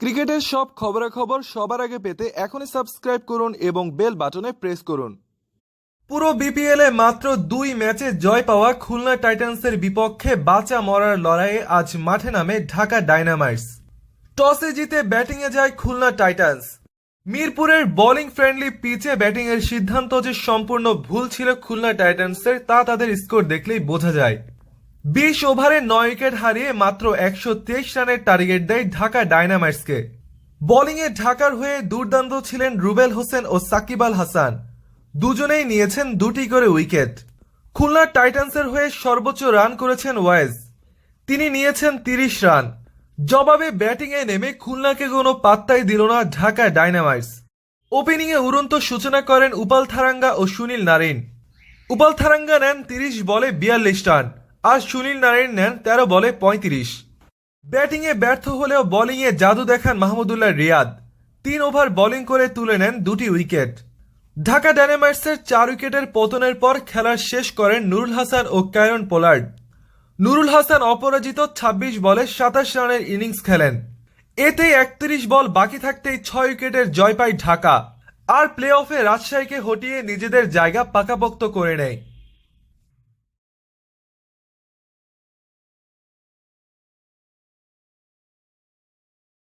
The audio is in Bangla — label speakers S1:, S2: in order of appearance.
S1: ক্রিকেটের সব খবরাখবর সবার আগে পেতে এখনই সাবস্ক্রাইব করুন এবং বেল বাটনে প্রেস করুন। পুরো বিপিএল মাত্র দুই ম্যাচে জয় পাওয়া খুলনা টাইটান্সের বিপক্ষে বাঁচা মরার লড়াইয়ে আজ মাঠে নামে ঢাকা ডাইনামাইটস টসে জিতে ব্যাটিংয়ে যায় খুলনা টাইটান্স। মিরপুরের বোলিং ফ্রেন্ডলি পিচে ব্যাটিংয়ের সিদ্ধান্ত যে সম্পূর্ণ ভুল ছিল খুলনা টাইটান্সের তা তাদের স্কোর দেখলেই বোঝা যায়। বিশ ওভারে নয় উইকেট হারিয়ে মাত্র একশো তেইশ রানের টার্গেট দেয় ঢাকা ডাইনামাইটসকে বোলিংয়ে ঢাকার হয়ে দুর্দান্ত ছিলেন রুবেল হোসেন ও সাকিব আল হাসান। দুজনেই নিয়েছেন দুটি করে উইকেট। খুলনা টাইটান্সের হয়ে সর্বোচ্চ রান করেছেন ওয়েজ তিনি নিয়েছেন তিরিশ রান। জবাবে ব্যাটিংয়ে নেমে খুলনাকে কোনো পাত্তাই দিল না ঢাকা ডাইনামাইটস ওপেনিংয়ে উড়ন্ত সূচনা করেন উপাল থারাঙ্গা ও সুনীল নারিন। উপাল থারাঙ্গা নেন তিরিশ বলে বিয়াল্লিশ রান। আর সুনীল নারায়ণ নেন তেরো বলে পঁয়ত্রিশ। ব্যাটিংয়ে ব্যর্থ হলেও বোলিংয়ে জাদু দেখান মাহমুদুল্লাহ রিয়াদ। তিন ওভার বোলিং করে তুলে নেন দুটি উইকেট। ঢাকা ডায়নামাইটসের চার উইকেটের পতনের পর খেলার শেষ করেন নুরুল হাসান ও কায়রন পোলার্ড। নুরুল হাসান অপরাজিত ২৬ বলে সাতাশ রানের ইনিংস খেলেন। এতে একত্রিশ বল বাকি থাকতেই ছয় উইকেটের জয় পায় ঢাকা। আর প্লে অফে রাজশাহীকে হটিয়ে নিজেদের জায়গা পাকাপোক্ত করে নেয়।